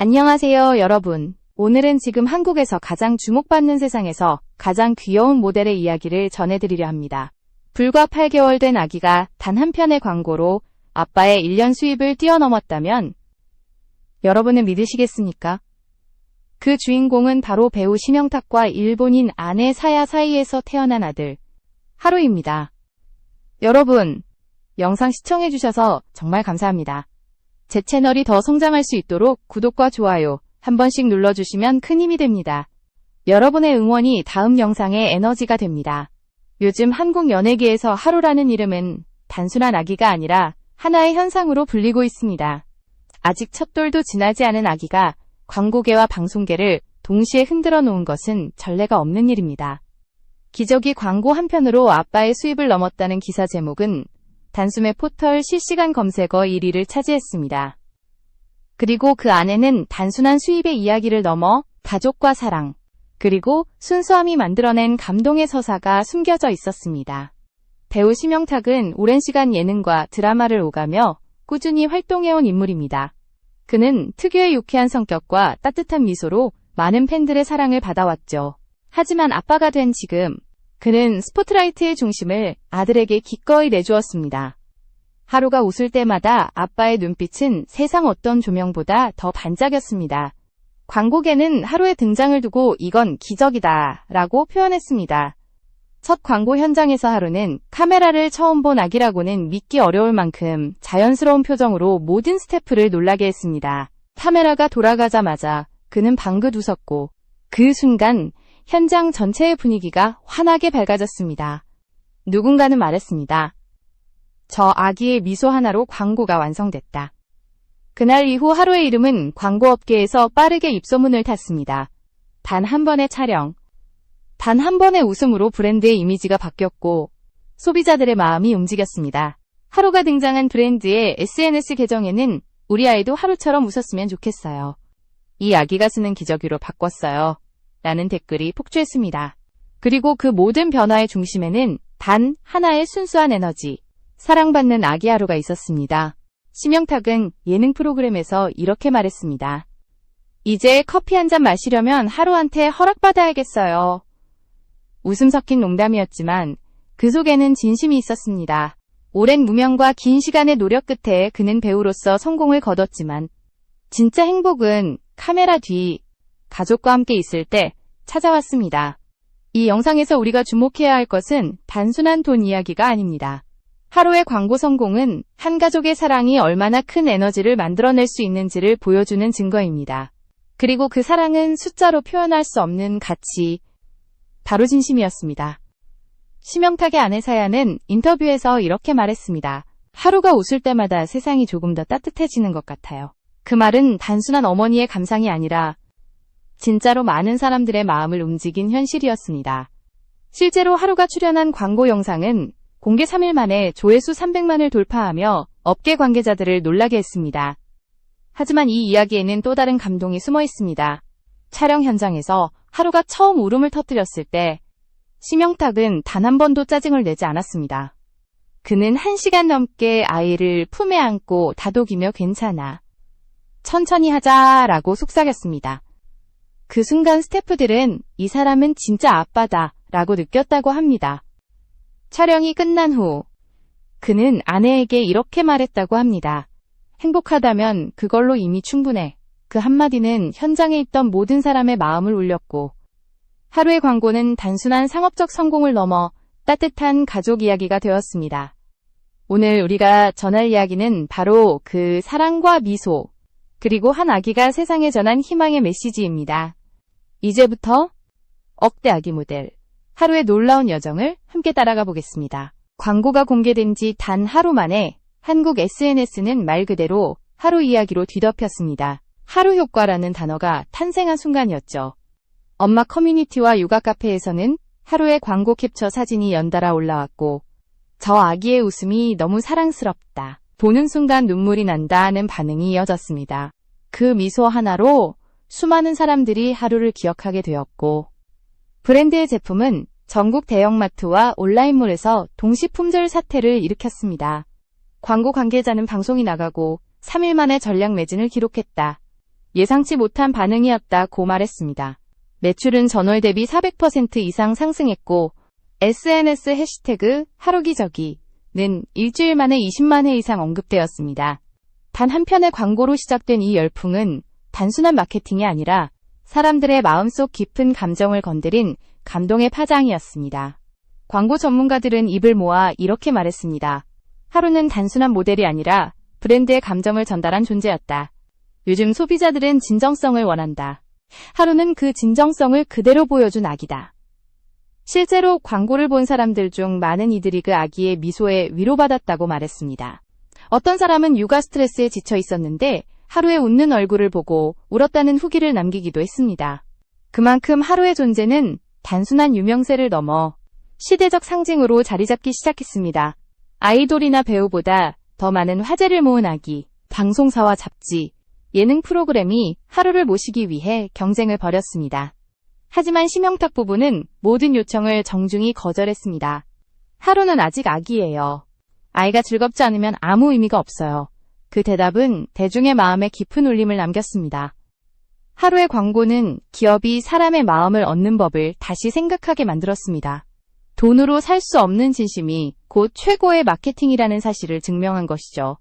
안녕하세요, 여러분. 오늘은 지금 한국에서 가장 주목받는 세상에서 가장 귀여운 모델의 이야기를 전해드리려 합니다. 불과 8개월 된 아기가 단 한 편의 광고로 아빠의 1년 수입을 뛰어넘었다면 여러분은 믿으시겠습니까? 그 주인공은 바로 배우 심영탁과 일본인 아내 사야 사이에서 태어난 아들 하루입니다. 여러분, 영상 시청해주셔서 정말 감사합니다. 제 채널이 더 성장할 수 있도록 구독과 좋아요 한 번씩 눌러주시면 큰 힘이 됩니다. 여러분의 응원이 다음 영상의 에너지가 됩니다. 요즘 한국 연예계에서 하루라는 이름은 단순한 아기가 아니라 하나의 현상으로 불리고 있습니다. 아직 첫 돌도 지나지 않은 아기가 광고계와 방송계를 동시에 흔들어 놓은 것은 전례가 없는 일입니다. 기저귀 광고 한 편으로 아빠의 수입을 넘었다는 기사 제목은 단숨에 포털 실시간 검색어 1위를 차지했습니다. 그리고 그 안에는 단순한 수입의 이야기를 넘어 가족과 사랑, 그리고 순수함이 만들어낸 감동의 서사가 숨겨져 있었습니다. 배우 심영탁은 오랜 시간 예능과 드라마를 오가며 꾸준히 활동해온 인물입니다. 그는 특유의 유쾌한 성격과 따뜻한 미소로 많은 팬들의 사랑을 받아왔죠. 하지만 아빠가 된 지금, 그는 스포트라이트의 중심을 아들에게 기꺼이 내주었습니다. 하루가 웃을 때마다 아빠의 눈빛은 세상 어떤 조명보다 더 반짝였습니다. 광고계는 하루의 등장을 두고 이건 기적이다 라고 표현했습니다. 첫 광고 현장에서 하루는 카메라를 처음 본 아기라고는 믿기 어려울 만큼 자연스러운 표정으로 모든 스태프를 놀라게 했습니다. 카메라가 돌아가자마자 그는 방긋 웃었고 그 순간 현장 전체의 분위기가 환하게 밝아졌습니다. 누군가는 말했습니다. 저 아기의 미소 하나로 광고가 완성됐다. 그날 이후 하루의 이름은 광고업계에서 빠르게 입소문을 탔습니다. 단 한 번의 촬영, 단 한 번의 웃음으로 브랜드의 이미지가 바뀌었고 소비자들의 마음이 움직였습니다. 하루가 등장한 브랜드의 SNS 계정에는 우리 아이도 하루처럼 웃었으면 좋겠어요. 이 아기가 쓰는 기저귀로 바꿨어요. 라는 댓글이 폭주했습니다. 그리고 그 모든 변화의 중심에는 단 하나의 순수한 에너지, 사랑받는 아기 하루가 있었습니다. 심영탁은 예능 프로그램에서 이렇게 말했습니다. 이제 커피 한 잔 마시려면 하루한테 허락받아야겠어요. 웃음 섞인 농담이었지만 그 속에는 진심이 있었습니다. 오랜 무명과 긴 시간의 노력 끝에 그는 배우로서 성공을 거뒀지만 진짜 행복은 카메라 뒤 가족과 함께 있을 때 찾아왔습니다. 이 영상에서 우리가 주목해야 할 것은 단순한 돈 이야기가 아닙니다. 하루의 광고 성공은 한 가족의 사랑이 얼마나 큰 에너지를 만들어낼 수 있는지를 보여주는 증거입니다. 그리고 그 사랑은 숫자로 표현할 수 없는 가치, 바로 진심이었습니다. 심영탁의 아내 사야는 인터뷰에서 이렇게 말했습니다. 하루가 웃을 때마다 세상이 조금 더 따뜻해지는 것 같아요. 그 말은 단순한 어머니의 감상이 아니라 진짜로 많은 사람들의 마음을 움직인 현실이었습니다. 실제로 하루가 출연한 광고 영상은 공개 3일 만에 조회수 300만을 돌파하며 업계 관계자들을 놀라게 했습니다. 하지만 이 이야기에는 또 다른 감동이 숨어 있습니다. 촬영 현장에서 하루가 처음 울음을 터뜨렸을 때 심영탁은 단 한 번도 짜증을 내지 않았습니다. 그는 한 시간 넘게 아이를 품에 안고 다독이며 괜찮아. 천천히 하자라고 속삭였습니다. 그 순간 스태프들은 이 사람은 진짜 아빠다 라고 느꼈다고 합니다. 촬영이 끝난 후 그는 아내에게 이렇게 말했다고 합니다. 행복하다면 그걸로 이미 충분해. 그 한마디는 현장에 있던 모든 사람의 마음을 울렸고 하루의 광고는 단순한 상업적 성공을 넘어 따뜻한 가족 이야기가 되었습니다. 오늘 우리가 전할 이야기는 바로 그 사랑과 미소, 그리고 한 아기가 세상에 전한 희망의 메시지입니다. 이제부터 억대 아기 모델, 하루의 놀라운 여정을 함께 따라가 보겠습니다. 광고가 공개된 지 단 하루 만에 한국 SNS는 말 그대로 하루 이야기로 뒤덮였습니다. 하루 효과라는 단어가 탄생한 순간이었죠. 엄마 커뮤니티와 육아 카페에서는 하루의 광고 캡처 사진이 연달아 올라왔고, 저 아기의 웃음이 너무 사랑스럽다. 보는 순간 눈물이 난다는 반응이 이어졌습니다. 그 미소 하나로 수많은 사람들이 하루를 기억하게 되었고, 브랜드의 제품은 전국 대형마트와 온라인몰에서 동시 품절 사태를 일으켰습니다. 광고 관계자는 방송이 나가고 3일 만에 전량 매진을 기록했다. 예상치 못한 반응이었다고 말했습니다. 매출은 전월 대비 400% 이상 상승했고 SNS 해시태그 하루기저귀는 일주일 만에 20만 회 이상 언급되었습니다. 단 한편의 광고로 시작된 이 열풍은 단순한 마케팅이 아니라 사람들의 마음속 깊은 감정을 건드린 감동의 파장이었습니다. 광고 전문가들은 입을 모아 이렇게 말했습니다. 하루는 단순한 모델이 아니라 브랜드의 감정을 전달한 존재였다. 요즘 소비자들은 진정성을 원한다. 하루는 그 진정성을 그대로 보여준 아기다. 실제로 광고를 본 사람들 중 많은 이들이 그 아기의 미소에 위로받았다고 말했습니다. 어떤 사람은 육아 스트레스에 지쳐 있었는데 하루에 웃는 얼굴을 보고 울었다는 후기를 남기기도 했습니다. 그만큼 하루의 존재는 단순한 유명세를 넘어 시대적 상징으로 자리 잡기 시작했습니다. 아이돌이나 배우보다 더 많은 화제를 모은 아기, 방송사와 잡지, 예능 프로그램이 하루를 모시기 위해 경쟁을 벌였습니다. 하지만 심영탁 부부는 모든 요청을 정중히 거절했습니다. 하루는 아직 아기예요. 아이가 즐겁지 않으면 아무 의미가 없어요. 그 대답은 대중의 마음에 깊은 울림을 남겼습니다. 하루의 광고는 기업이 사람의 마음을 얻는 법을 다시 생각하게 만들었습니다. 돈으로 살 수 없는 진심이 곧 최고의 마케팅이라는 사실을 증명한 것이죠.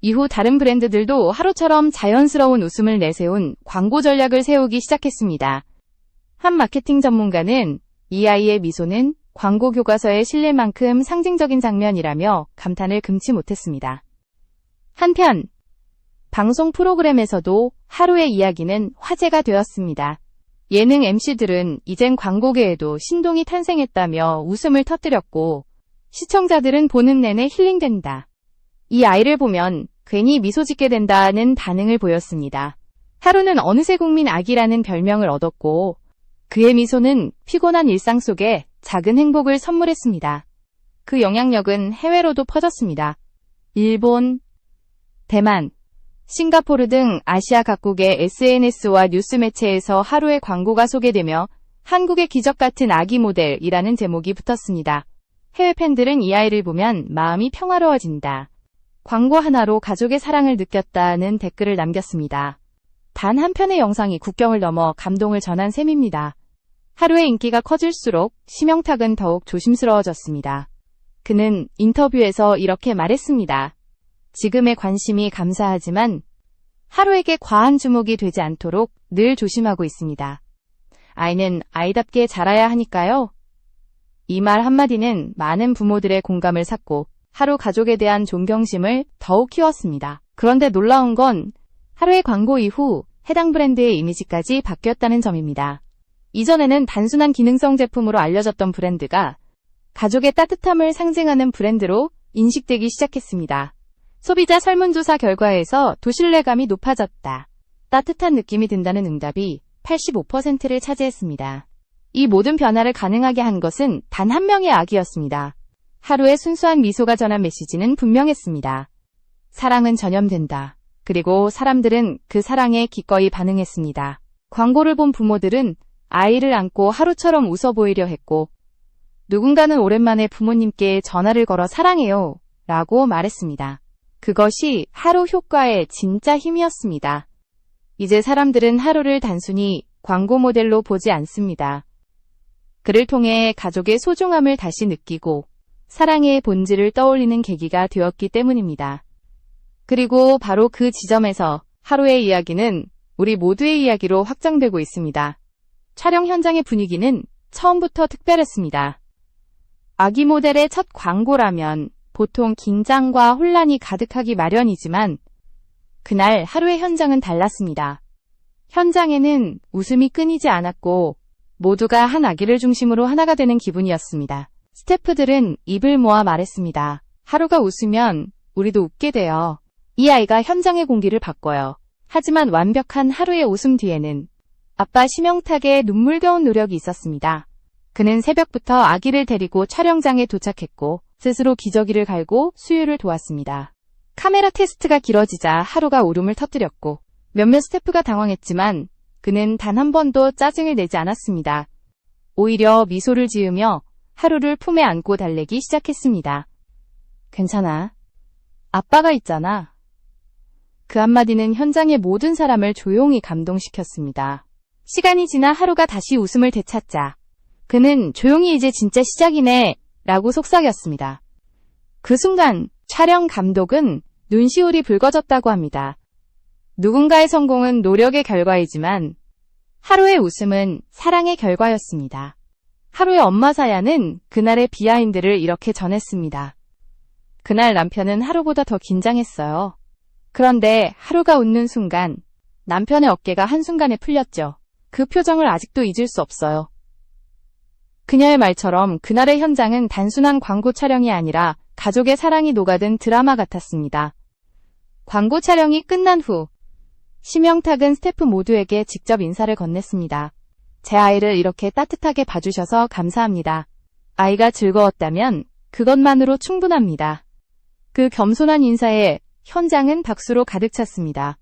이후 다른 브랜드들도 하루처럼 자연스러운 웃음을 내세운 광고 전략을 세우기 시작했습니다. 한 마케팅 전문가는 이 아이의 미소는 광고 교과서에 실릴 만큼 상징적인 장면이라며 감탄을 금치 못했습니다. 한편 방송 프로그램에서도 하루의 이야기는 화제가 되었습니다. 예능 MC들은 이젠 광고계에도 신동이 탄생했다며 웃음을 터뜨렸고 시청자들은 보는 내내 힐링된다. 이 아이를 보면 괜히 미소 짓게 된다는 반응을 보였습니다. 하루는 어느새 국민 아기라는 별명을 얻었고 그의 미소는 피곤한 일상 속에 작은 행복을 선물했습니다. 그 영향력은 해외로도 퍼졌습니다. 일본, 대만, 싱가포르 등 아시아 각국의 SNS와 뉴스 매체에서 하루의 광고가 소개되며 한국의 기적 같은 아기 모델이라는 제목이 붙었습니다. 해외 팬들은 이 아이를 보면 마음이 평화로워진다. 광고 하나로 가족의 사랑을 느꼈다는 댓글을 남겼습니다. 단 한 편의 영상이 국경을 넘어 감동을 전한 셈입니다. 하루의 인기가 커질수록 심영탁은 더욱 조심스러워졌습니다. 그는 인터뷰에서 이렇게 말했습니다. 지금의 관심이 감사하지만 하루에게 과한 주목이 되지 않도록 늘 조심하고 있습니다. 아이는 아이답게 자라야 하니까요. 이 말 한마디는 많은 부모들의 공감을 샀고 하루 가족에 대한 존경심을 더욱 키웠습니다. 그런데 놀라운 건 하루의 광고 이후 해당 브랜드의 이미지까지 바뀌었다는 점입니다. 이전에는 단순한 기능성 제품으로 알려졌던 브랜드가 가족의 따뜻함을 상징하는 브랜드로 인식되기 시작했습니다. 소비자 설문조사 결과에서 도신뢰감이 높아졌다. 따뜻한 느낌이 든다는 응답이 85%를 차지했습니다. 이 모든 변화를 가능하게 한 것은 단 한 명의 아기였습니다. 하루의 순수한 미소가 전한 메시지는 분명했습니다. 사랑은 전염된다. 그리고 사람들은 그 사랑에 기꺼이 반응했습니다. 광고를 본 부모들은 아이를 안고 하루처럼 웃어 보이려 했고, 누군가는 오랜만에 부모님께 전화를 걸어 사랑해요. 라고 말했습니다. 그것이 하루 효과의 진짜 힘이었습니다. 이제 사람들은 하루를 단순히 광고 모델로 보지 않습니다. 그를 통해 가족의 소중함을 다시 느끼고 사랑의 본질을 떠올리는 계기가 되었기 때문입니다. 그리고 바로 그 지점에서 하루의 이야기는 우리 모두의 이야기로 확장되고 있습니다. 촬영 현장의 분위기는 처음부터 특별했습니다. 아기 모델의 첫 광고라면 보통 긴장과 혼란이 가득하기 마련이지만 그날 하루의 현장은 달랐습니다. 현장에는 웃음이 끊이지 않았고 모두가 한 아기를 중심으로 하나가 되는 기분이었습니다. 스태프들은 입을 모아 말했습니다. 하루가 웃으면 우리도 웃게 돼요. 이 아이가 현장의 공기를 바꿔요. 하지만 완벽한 하루의 웃음 뒤에는 아빠 심영탁의 눈물겨운 노력이 있었습니다. 그는 새벽부터 아기를 데리고 촬영장에 도착했고 스스로 기저귀를 갈고 수유를 도왔습니다. 카메라 테스트가 길어지자 하루가 울음을 터뜨렸고 몇몇 스태프가 당황했지만 그는 단 한 번도 짜증을 내지 않았습니다. 오히려 미소를 지으며 하루를 품에 안고 달래기 시작했습니다. 괜찮아. 아빠가 있잖아. 그 한마디는 현장의 모든 사람을 조용히 감동시켰습니다. 시간이 지나 하루가 다시 웃음을 되찾자 그는 조용히 이제 진짜 시작이네 라고 속삭였습니다. 그 순간 촬영 감독은 눈시울이 붉어졌다고 합니다. 누군가의 성공은 노력의 결과이지만 하루의 웃음은 사랑의 결과였습니다. 하루의 엄마 사야는 그날의 비하인드를 이렇게 전했습니다. 그날 남편은 하루보다 더 긴장했어요. 그런데 하루가 웃는 순간 남편의 어깨가 한순간에 풀렸죠. 그 표정을 아직도 잊을 수 없어요. 그녀의 말처럼 그날의 현장은 단순한 광고 촬영이 아니라 가족의 사랑이 녹아든 드라마 같았습니다. 광고 촬영이 끝난 후 심영탁은 스태프 모두에게 직접 인사를 건넸습니다. 제 아이를 이렇게 따뜻하게 봐주셔서 감사합니다. 아이가 즐거웠다면 그것만으로 충분합니다. 그 겸손한 인사에 현장은 박수로 가득 찼습니다.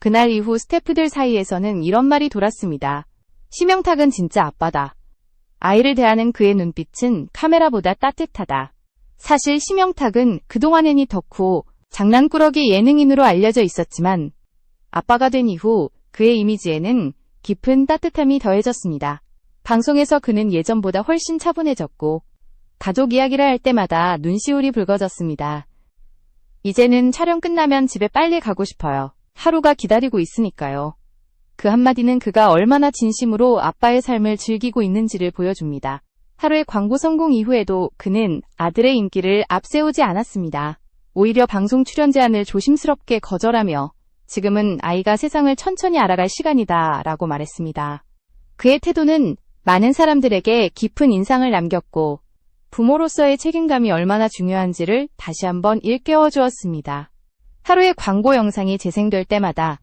그날 이후 스태프들 사이에서는 이런 말이 돌았습니다. 심영탁은 진짜 아빠다. 아이를 대하는 그의 눈빛은 카메라보다 따뜻하다. 사실 심영탁은 그동안에니 덕후, 장난꾸러기 예능인으로 알려져 있었지만 아빠가 된 이후 그의 이미지에는 깊은 따뜻함이 더해졌습니다. 방송에서 그는 예전보다 훨씬 차분해졌고 가족 이야기를 할 때마다 눈시울이 붉어졌습니다. 이제는 촬영 끝나면 집에 빨리 가고 싶어요. 하루가 기다리고 있으니까요. 그 한마디는 그가 얼마나 진심으로 아빠의 삶을 즐기고 있는지를 보여줍니다. 하루의 광고 성공 이후에도 그는 아들의 인기를 앞세우지 않았습니다. 오히려 방송 출연 제안을 조심스럽게 거절하며 지금은 아이가 세상을 천천히 알아갈 시간이다 라고 말했습니다. 그의 태도는 많은 사람들에게 깊은 인상을 남겼고 부모로서의 책임감이 얼마나 중요한지를 다시 한번 일깨워 주었습니다. 하루의 광고 영상이 재생될 때마다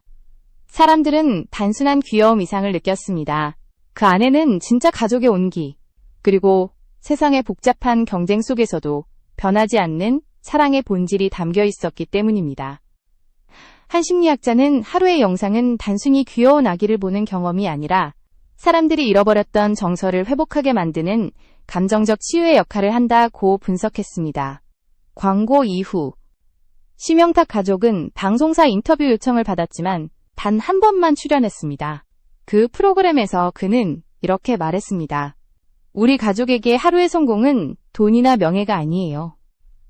사람들은 단순한 귀여움 이상을 느꼈습니다. 그 안에는 진짜 가족의 온기, 그리고 세상의 복잡한 경쟁 속에서도 변하지 않는 사랑의 본질이 담겨 있었기 때문입니다. 한 심리학자는 하루의 영상은 단순히 귀여운 아기를 보는 경험이 아니라 사람들이 잃어버렸던 정서를 회복하게 만드는 감정적 치유의 역할을 한다고 분석했습니다. 광고 이후 심영탁 가족은 방송사 인터뷰 요청을 받았지만 단 한 번만 출연했습니다. 그 프로그램에서 그는 이렇게 말했습니다. 우리 가족에게 하루의 성공은 돈이나 명예가 아니에요.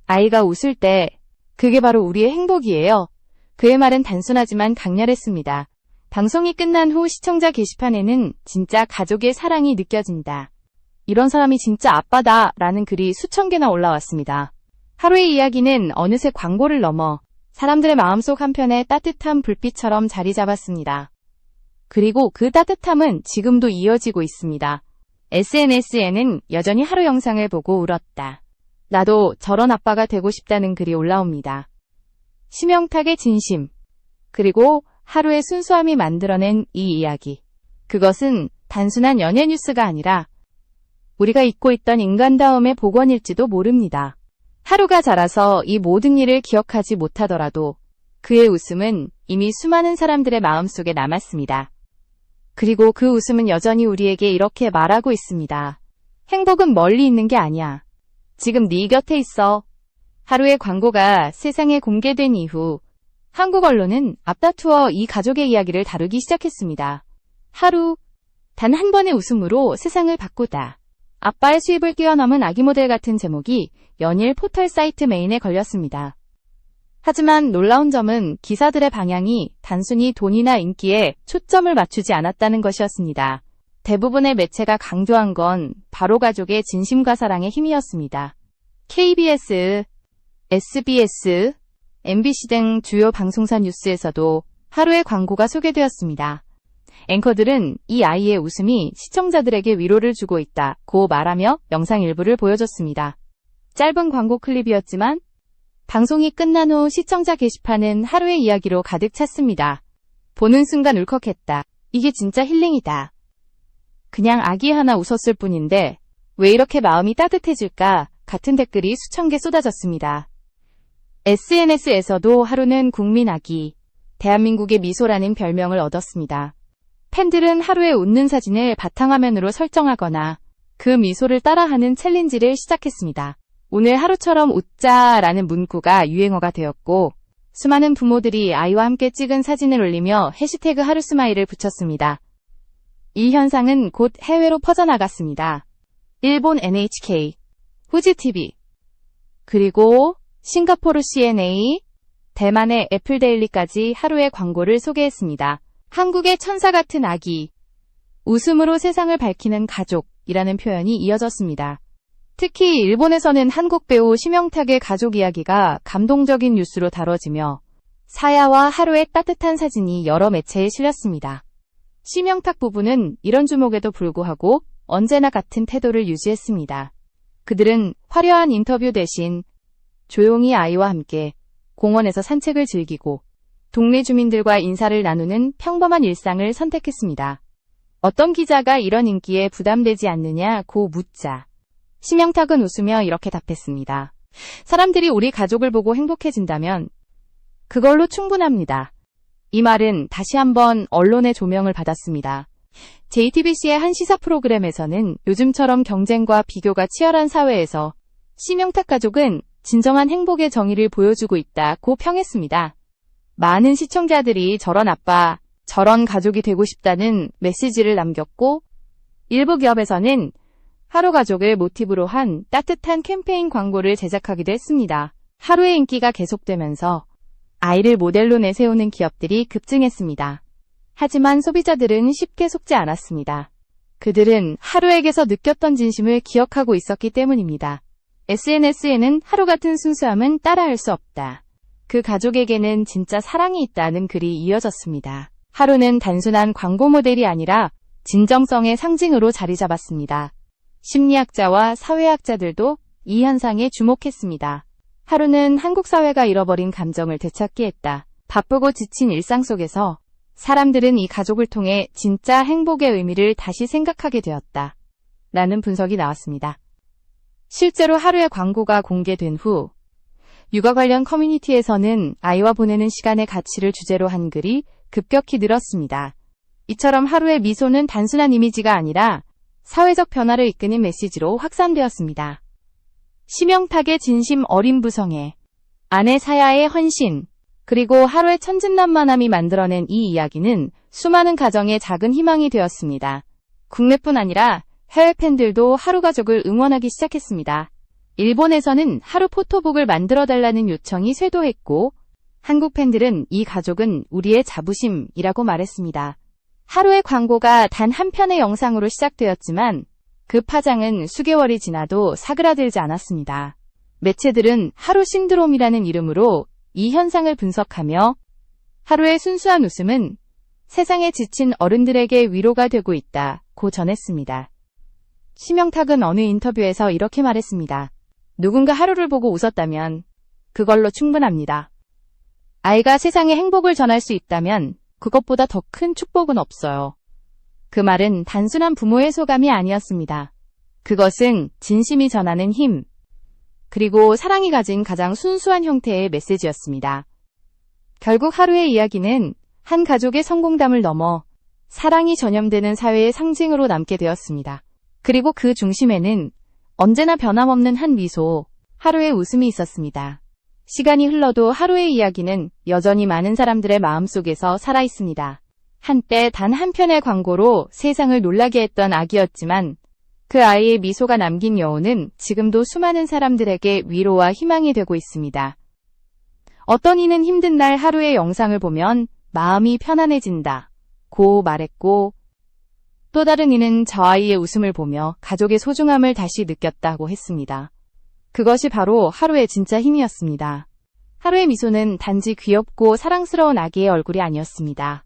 아이가 웃을 때 그게 바로 우리의 행복이에요. 그의 말은 단순하지만 강렬했습니다. 방송이 끝난 후 시청자 게시판에는 진짜 가족의 사랑이 느껴진다. 이런 사람이 진짜 아빠다 라는 글이 수천 개나 올라왔습니다. 하루의 이야기는 어느새 광고를 넘어 사람들의 마음속 한편에 따뜻한 불빛처럼 자리 잡았습니다. 그리고 그 따뜻함은 지금도 이어지고 있습니다. SNS에는 여전히 하루 영상을 보고 울었다. 나도 저런 아빠가 되고 싶다는 글이 올라옵니다. 심영탁의 진심, 그리고 하루의 순수함이 만들어낸 이 이야기. 그것은 단순한 연예 뉴스가 아니라 우리가 잊고 있던 인간다움의 복원일지도 모릅니다. 하루가 자라서 이 모든 일을 기억하지 못하더라도 그의 웃음은 이미 수많은 사람들의 마음속에 남았습니다. 그리고 그 웃음은 여전히 우리에게 이렇게 말하고 있습니다. 행복은 멀리 있는 게 아니야. 지금 네 곁에 있어. 하루의 광고가 세상에 공개된 이후 한국 언론은 앞다투어 이 가족의 이야기를 다루기 시작했습니다. 하루, 단 한 번의 웃음으로 세상을 바꾸다. 아빠의 수입을 뛰어넘은 아기 모델 같은 제목이 연일 포털 사이트 메인에 걸렸습니다. 하지만 놀라운 점은 기사들의 방향이 단순히 돈이나 인기에 초점을 맞추지 않았다는 것이었습니다. 대부분의 매체가 강조한 건 바로 가족의 진심과 사랑의 힘이었습니다. KBS, SBS, MBC 등 주요 방송사 뉴스에서도 하루의 광고가 소개되었습니다. 앵커들은 이 아이의 웃음이 시청자들에게 위로를 주고 있다고 말하며 영상 일부를 보여줬습니다. 짧은 광고 클립이었지만 방송이 끝난 후 시청자 게시판은 하루의 이야기로 가득 찼습니다. 보는 순간 울컥했다. 이게 진짜 힐링이다. 그냥 아기 하나 웃었을 뿐인데 왜 이렇게 마음이 따뜻해질까 같은 댓글이 수천 개 쏟아졌습니다. SNS에서도 하루는 국민 아기, 대한민국의 미소라는 별명을 얻었습니다. 팬들은 하루에 웃는 사진을 바탕화면으로 설정하거나 그 미소를 따라하는 챌린지를 시작했습니다. 오늘 하루처럼 웃자라는 문구가 유행어가 되었고 수많은 부모들이 아이와 함께 찍은 사진을 올리며 해시태그 하루스마일을 붙였습니다. 이 현상은 곧 해외로 퍼져나갔습니다. 일본 NHK, 후지TV, 그리고 싱가포르 CNA, 대만의 애플데일리까지 하루의 광고를 소개했습니다. 한국의 천사 같은 아기, 웃음으로 세상을 밝히는 가족이라는 표현이 이어졌습니다. 특히 일본에서는 한국 배우 심영탁의 가족 이야기가 감동적인 뉴스로 다뤄지며 사야와 하루의 따뜻한 사진이 여러 매체에 실렸습니다. 심영탁 부부는 이런 주목에도 불구하고 언제나 같은 태도를 유지했습니다. 그들은 화려한 인터뷰 대신 조용히 아이와 함께 공원에서 산책을 즐기고 동네 주민들과 인사를 나누는 평범한 일상을 선택했습니다. 어떤 기자가 이런 인기에 부담되지 않느냐고 묻자 심영탁은 웃으며 이렇게 답했습니다. 사람들이 우리 가족을 보고 행복해진다면 그걸로 충분합니다. 이 말은 다시 한번 언론의 조명을 받았습니다. JTBC의 한 시사 프로그램에서는 요즘처럼 경쟁과 비교가 치열한 사회에서 심영탁 가족은 진정한 행복의 정의를 보여주고 있다고 평했습니다. 많은 시청자들이 저런 아빠, 저런 가족이 되고 싶다는 메시지를 남겼고, 일부 기업에서는 하루 가족을 모티브로 한 따뜻한 캠페인 광고를 제작하기도 했습니다. 하루의 인기가 계속되면서 아이를 모델로 내세우는 기업들이 급증했습니다. 하지만 소비자들은 쉽게 속지 않았습니다. 그들은 하루에게서 느꼈던 진심을 기억하고 있었기 때문입니다. SNS에는 하루 같은 순수함은 따라할 수 없다. 그 가족에게는 진짜 사랑이 있다는 글이 이어졌습니다. 하루는 단순한 광고 모델이 아니라 진정성의 상징으로 자리 잡았습니다. 심리학자와 사회학자들도 이 현상에 주목했습니다. 하루는 한국 사회가 잃어버린 감정을 되찾기 했다. 바쁘고 지친 일상 속에서 사람들은 이 가족을 통해 진짜 행복의 의미를 다시 생각하게 되었다. 라는 분석이 나왔습니다. 실제로 하루의 광고가 공개된 후 육아 관련 커뮤니티에서는 아이와 보내는 시간의 가치를 주제로 한 글이 급격히 늘었습니다. 이처럼 하루의 미소는 단순한 이미지가 아니라 사회적 변화를 이끄는 메시지로 확산되었습니다. 심영탁의 진심 어린 부성애, 아내 사야의 헌신, 그리고 하루의 천진난만함이 만들어낸 이 이야기는 수많은 가정의 작은 희망이 되었습니다. 국내뿐 아니라 해외 팬들도 하루 가족을 응원하기 시작했습니다. 일본에서는 하루 포토북을 만들어 달라는 요청이 쇄도했고, 한국 팬들은 이 가족은 우리의 자부심이라고 말했습니다. 하루의 광고가 단 한 편의 영상으로 시작되었지만 그 파장은 수개월이 지나도 사그라들지 않았습니다. 매체들은 하루 신드롬이라는 이름으로 이 현상을 분석하며 하루의 순수한 웃음은 세상에 지친 어른들에게 위로가 되고 있다 고 전했습니다. 심영탁은 어느 인터뷰에서 이렇게 말했습니다. 누군가 하루를 보고 웃었다면 그걸로 충분합니다. 아이가 세상에 행복을 전할 수 있다면 그것보다 더 큰 축복은 없어요. 그 말은 단순한 부모의 소감이 아니었습니다. 그것은 진심이 전하는 힘, 그리고 사랑이 가진 가장 순수한 형태의 메시지였습니다. 결국 하루의 이야기는 한 가족의 성공담을 넘어 사랑이 전염되는 사회의 상징으로 남게 되었습니다. 그리고 그 중심에는 언제나 변함없는 한 미소, 하루의 웃음이 있었습니다. 시간이 흘러도 하루의 이야기는 여전히 많은 사람들의 마음속에서 살아 있습니다. 한때 단 한 편의 광고로 세상을 놀라게 했던 아기였지만 그 아이의 미소가 남긴 여운은 지금도 수많은 사람들에게 위로와 희망이 되고 있습니다. 어떤 이는 힘든 날 하루의 영상을 보면 마음이 편안해진다. 고 말했고, 또 다른 이는 저 아이의 웃음을 보며 가족의 소중함을 다시 느꼈다고 했습니다. 그것이 바로 하루의 진짜 힘이었습니다. 하루의 미소는 단지 귀엽고 사랑스러운 아기의 얼굴이 아니었습니다.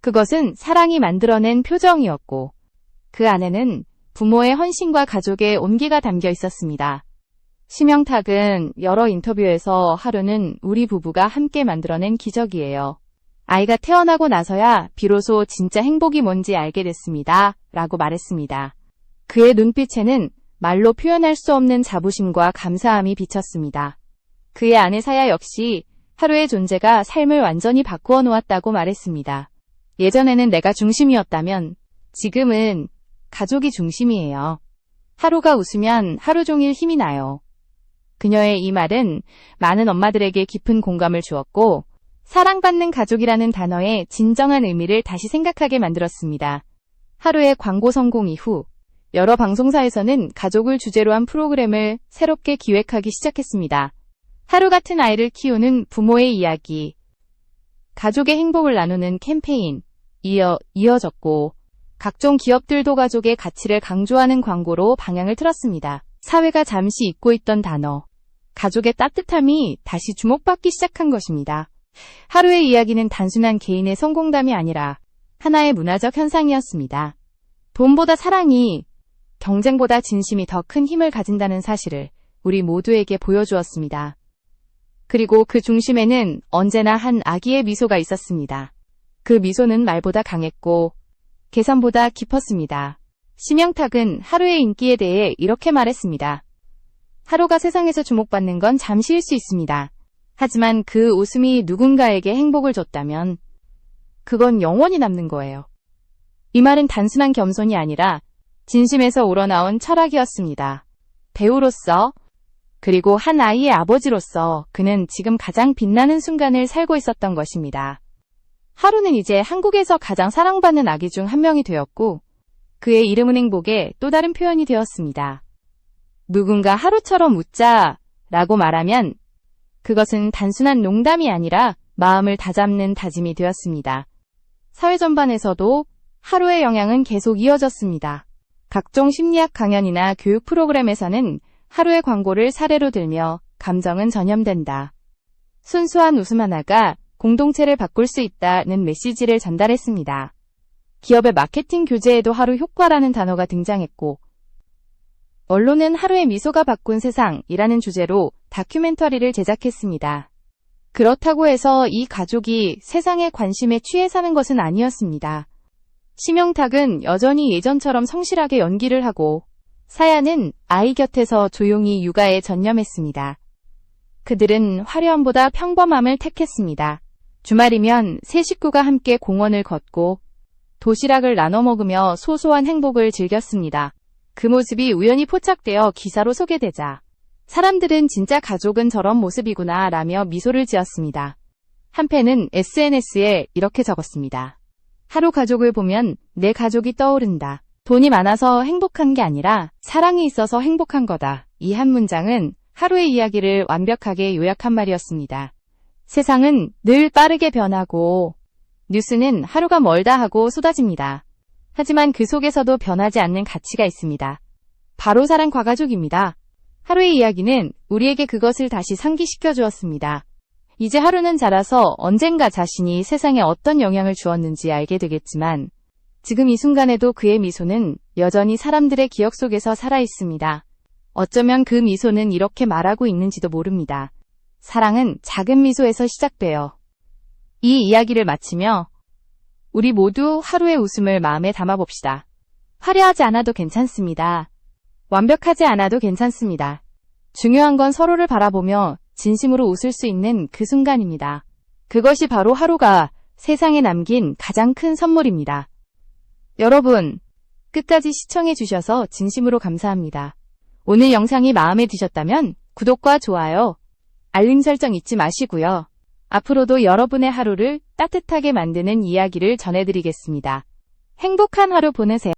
그것은 사랑이 만들어낸 표정이었고, 그 안에는 부모의 헌신과 가족의 온기가 담겨 있었습니다. 심영탁은 여러 인터뷰에서 하루는 우리 부부가 함께 만들어낸 기적이에요. 아이가 태어나고 나서야 비로소 진짜 행복이 뭔지 알게 됐습니다. 라고 말했습니다. 그의 눈빛에는 말로 표현할 수 없는 자부심과 감사함이 비쳤습니다. 그의 아내 사야 역시 하루의 존재가 삶을 완전히 바꾸어 놓았다고 말했습니다. 예전에는 내가 중심이었다면 지금은 가족이 중심이에요. 하루가 웃으면 하루 종일 힘이 나요. 그녀의 이 말은 많은 엄마들에게 깊은 공감을 주었고, 사랑받는 가족이라는 단어의 진정한 의미를 다시 생각하게 만들었습니다. 하루의 광고 성공 이후, 여러 방송사에서는 가족을 주제로 한 프로그램을 새롭게 기획하기 시작했습니다. 하루 같은 아이를 키우는 부모의 이야기, 가족의 행복을 나누는 캠페인, 이어, 이어졌고, 각종 기업들도 가족의 가치를 강조하는 광고로 방향을 틀었습니다. 사회가 잠시 잊고 있던 단어, 가족의 따뜻함이 다시 주목받기 시작한 것입니다. 하루의 이야기는 단순한 개인의 성공담이 아니라 하나의 문화적 현상이었습니다. 돈보다 사랑이, 경쟁보다 진심이 더 큰 힘을 가진다는 사실을 우리 모두에게 보여주었습니다. 그리고 그 중심에는 언제나 한 아기의 미소가 있었습니다. 그 미소는 말보다 강했고 계산보다 깊었습니다. 심영탁은 하루의 인기에 대해 이렇게 말했습니다. 하루가 세상에서 주목받는 건 잠시일 수 있습니다. 하지만 그 웃음이 누군가에게 행복을 줬다면 그건 영원히 남는 거예요. 이 말은 단순한 겸손이 아니라 진심에서 우러나온 철학이었습니다. 배우로서 그리고 한 아이의 아버지로서 그는 지금 가장 빛나는 순간을 살고 있었던 것입니다. 하루는 이제 한국에서 가장 사랑받는 아기 중 한 명이 되었고 그의 이름은 행복의 또 다른 표현이 되었습니다. 누군가 하루처럼 웃자 라고 말하면 그것은 단순한 농담이 아니라 마음을 다잡는 다짐이 되었습니다. 사회 전반에서도 하루의 영향은 계속 이어졌습니다. 각종 심리학 강연이나 교육 프로그램에서는 하루의 광고를 사례로 들며 감정은 전염된다. 순수한 웃음 하나가 공동체를 바꿀 수 있다는 메시지를 전달했습니다. 기업의 마케팅 교재에도 하루 효과라는 단어가 등장했고, 언론은 하루의 미소가 바꾼 세상이라는 주제로 다큐멘터리를 제작했습니다. 그렇다고 해서 이 가족이 세상의 관심에 취해 사는 것은 아니었습니다. 심영탁은 여전히 예전처럼 성실하게 연기를 하고 사야는 아이 곁에서 조용히 육아에 전념했습니다. 그들은 화려함보다 평범함을 택했습니다. 주말이면 세 식구가 함께 공원을 걷고 도시락을 나눠 먹으며 소소한 행복을 즐겼습니다. 그 모습이 우연히 포착되어 기사로 소개되자 사람들은 진짜 가족은 저런 모습이구나 라며 미소를 지었습니다. 한 팬은 SNS에 이렇게 적었습니다. 하루 가족을 보면 내 가족이 떠오른다. 돈이 많아서 행복한 게 아니라 사랑이 있어서 행복한 거다. 이 한 문장은 하루의 이야기를 완벽하게 요약한 말이었습니다. 세상은 늘 빠르게 변하고 뉴스는 하루가 멀다 하고 쏟아집니다. 하지만 그 속에서도 변하지 않는 가치가 있습니다. 바로 사랑 과가족입니다. 하루의 이야기는 우리에게 그것을 다시 상기시켜 주었습니다. 이제 하루는 자라서 언젠가 자신이 세상에 어떤 영향을 주었는지 알게 되겠지만 지금 이 순간에도 그의 미소는 여전히 사람들의 기억 속에서 살아 있습니다. 어쩌면 그 미소는 이렇게 말하고 있는지도 모릅니다. 사랑은 작은 미소에서 시작돼요. 이 이야기를 마치며 우리 모두 하루의 웃음을 마음에 담아봅시다. 화려하지 않아도 괜찮습니다. 완벽하지 않아도 괜찮습니다. 중요한 건 서로를 바라보며 진심으로 웃을 수 있는 그 순간입니다. 그것이 바로 하루가 세상에 남긴 가장 큰 선물입니다. 여러분, 끝까지 시청해주셔서 진심으로 감사합니다. 오늘 영상이 마음에 드셨다면 구독과 좋아요, 알림 설정 잊지 마시고요. 앞으로도 여러분의 하루를 따뜻하게 만드는 이야기를 전해드리겠습니다. 행복한 하루 보내세요.